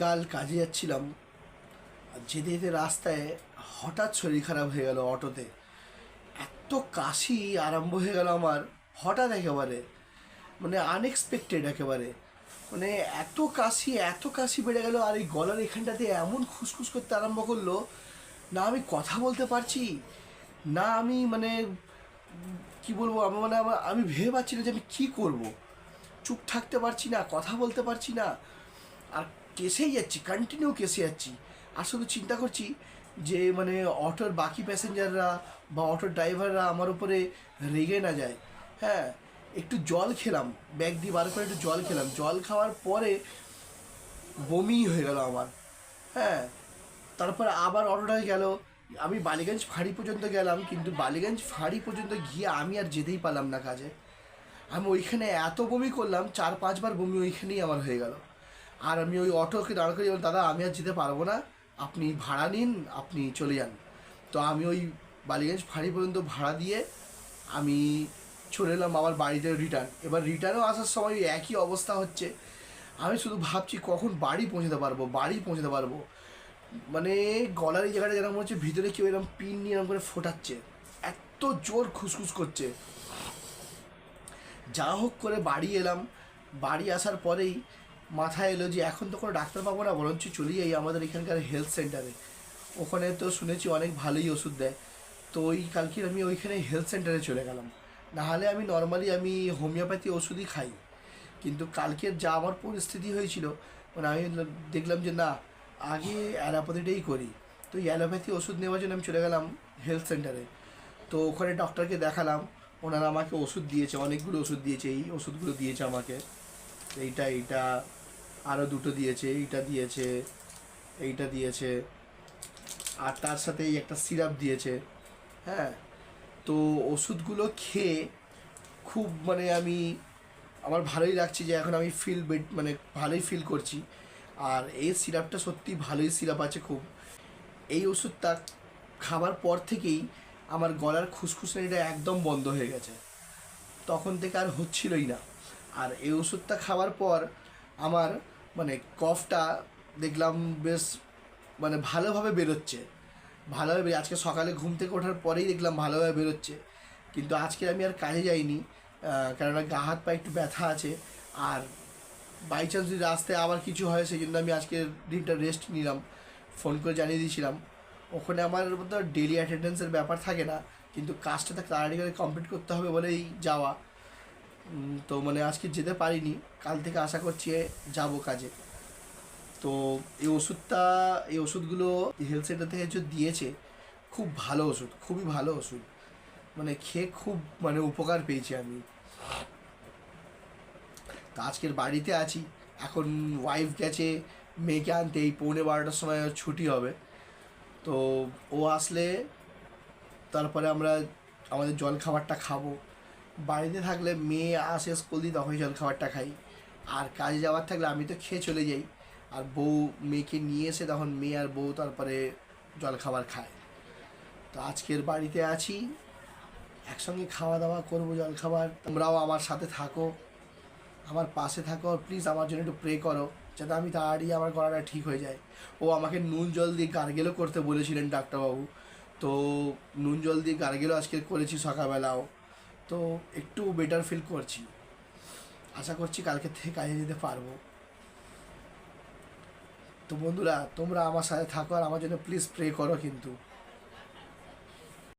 কাল কাজে যাচ্ছিলাম যেতে যেতে রাস্তায় হঠাৎ শরীর খারাপ হয়ে গেল অটোতে। এত কাশি আরম্ভ হয়ে গেল আমার, হঠাৎ একেবারে মানে আনএক্সপেক্টেড একেবারে। মানে এত কাশি এত কাশি বেড়ে গেল, আর এই গলার এখানটাতে এমন খুসখুস করতে আরম্ভ করল, না আমি কথা বলতে পারছি, না আমি মানে কি বলব, আমি মানে আমি ভেবে পাচ্ছি না যে আমি কী করব। চুপ থাকতে পারছি না, কথা বলতে পারছি না, আর কেসেই যাচ্ছি কন্টিনিউ কেসে যাচ্ছি। আর শুধু চিন্তা করছি যে মানে অটোর বাকি প্যাসেঞ্জাররা বা অটোর ড্রাইভাররা আমার উপরে রেগে না যায়। হ্যাঁ একটু জল খেলাম ব্যাগ দিয়ে বার করে একটু জল খেলাম। জল খাওয়ার পরে বমি হয়ে গেল আমার। হ্যাঁ তারপরে আবার অটোটা গেল। আমি বালিগঞ্জ ফাঁড়ি পর্যন্ত গেলাম, কিন্তু বালিগঞ্জ ফাঁড়ি পর্যন্ত গিয়ে আমি আর যেতেই পারলাম না কাজে। আমি ওইখানে এত বমি করলাম, চার পাঁচবার বমি ওইখানেই আমার হয়ে গেল। আর আমি ওই অটোকে দাঁড় করিয়ে বললাম, দাদা আমি আর যেতে পারব না। আপনি ভাড়া নিন আপনি চলে যান। তো আমি ওই বালিগঞ্জ ফাঁড়ি পর্যন্ত ভাড়া দিয়ে আমি চলে এলাম আমার বাড়িতে রিটার্ন এবার রিটার্নও আসার সময় একই অবস্থা হচ্ছে। আমি শুধু ভাবছি কখন বাড়ি পৌঁছতে পারব বাড়ি পৌঁছতে পারব। মানে গলার এই জায়গাটা যেরকম হচ্ছে ভিতরে কেউ এরকম পিন নিয়ে এরকম করে ফোটাচ্ছে। এত জোর খুসখুস করছে। যা হোক করে বাড়ি এলাম। বাড়ি আসার পরেই মাথায় এলো যে এখন তো কোনো ডাক্তার পাবো না, বরঞ্চ চলে যাই আমাদের এখানকার হেলথ সেন্টারে ওখানে তো শুনেছি অনেক ভালোই ওষুধ দেয়। তো ওই কালকে আমি ওইখানে হেলথ সেন্টারে চলে গেলাম। নাহলে আমি নর্মালি আমি হোমিওপ্যাথি ওষুধই খাই। কিন্তু কালকের যা আমার পরিস্থিতি হয়েছিল মানে আমি দেখলাম যে না, আগে অ্যালোপ্যাথিটাই করি। তো এই অ্যালোপ্যাথি ওষুধ নেওয়ার জন্য আমি চলে গেলাম হেলথ সেন্টারে তো ওখানে ডক্টরকে দেখালাম, ওনারা আমাকে ওষুধ দিয়েছে, অনেকগুলো ওষুধ দিয়েছে, এই ওষুধগুলো দিয়েছে আমাকে। এইটা এইটা আরও দুটো দিয়েছে, এইটা দিয়েছে এইটা দিয়েছে। আর তার সাথে এই একটা সিরাপ দিয়েছে। হ্যাঁ তো ওষুধগুলো খেয়ে খুব মানে আমি, আমার ভালোই লাগছে যে এখন আমি ফিল বেড মানে ভালোই ফিল করছি। আর এই সিরাপটা সত্যি ভালোই সিরাপ আছে খুব। এই ওষুধটা খাবার পর থেকেই আমার গলার খুসখুসানিটা একদম বন্ধ হয়ে গেছে। তখন থেকে আর হচ্ছিলই না। আর এই ওষুধটা খাওয়ার পর আমার মানে কফটা দেখলাম বেশ মানে ভালোভাবে বেরোচ্ছে। ভালোভাবে আজকে সকালে ঘুম থেকে ওঠার পরেই দেখলাম ভালোভাবে বেরোচ্ছে। কিন্তু আজকে আমি আর কাজে যাইনি কেননা গা হাত পা একটু ব্যথা আছে। আর বাই চান্স যদি রাস্তায় আবার কিছু হয় সেই জন্য আমি আজকে দিনটা রেস্ট নিলাম। ফোন করে জানিয়ে দিয়েছিলাম। ওখানে আমার মতো ডেলি অ্যাটেন্ডেন্সের ব্যাপার থাকে না, কিন্তু কাজটা তো তাড়াতাড়ি করে কমপ্লিট করতে হবে বলেই যাওয়া। তো মানে আজকে যেতে পারিনি। কাল থেকে আশা করছি যাব কাজে। তো এই ওষুধটা, এই ওষুধগুলো হেলথ সেন্টার থেকে যে দিয়েছে, খুব ভালো ওষুধ, খুবই ভালো ওষুধ। মানে খেয়ে খুব মানে উপকার পেয়েছি আমি। তো আজকের বাড়িতে আছি। এখন ওয়াইফ গেছে, মেয়েকে আনতে, এই পৌনে বারোটার সময় ছুটি হবে। তো ও আসলে তারপরে আমরা আমাদের জল খাবারটা খাব। বাড়িতে থাকলে মেয়ে আসে স্কুল দিয়ে তখনই জল খাবারটা খাই। আর কাজে যাওয়ার থাকলে আমি তো খেয়ে চলে যাই। আর বউ মেয়েকে নিয়ে এসে তখন মেয়ে আর বউ তারপরে জল খাবার খায়। তো আজকের বাড়িতে আছি, একসঙ্গে খাওয়া দাওয়া করব জল খাবার। তোমরাও আমার সাথে থাকো, আমার পাশে থাকো প্লিজ আমার জন্য একটু প্রে করো, যাতে আমি তাড়াতাড়ি আমার গলাটা ঠিক হয়ে যায়। ও আমাকে নুন জল দিয়ে গার্গেলও করতে বলেছিলেন ডাক্তারবাবু। তো নুন জল দিয়ে গার্গেলও আজকে করেছি সকালবেলাও। তো একটু বেটার ফিল করছি। আশা করছি কালকে থেকে কাজে যেতে পারব। তো বন্ধুরা, তোমরা আমার সাথে থাকো আর আমার জন্য প্লিজ প্রে করো কিন্তু।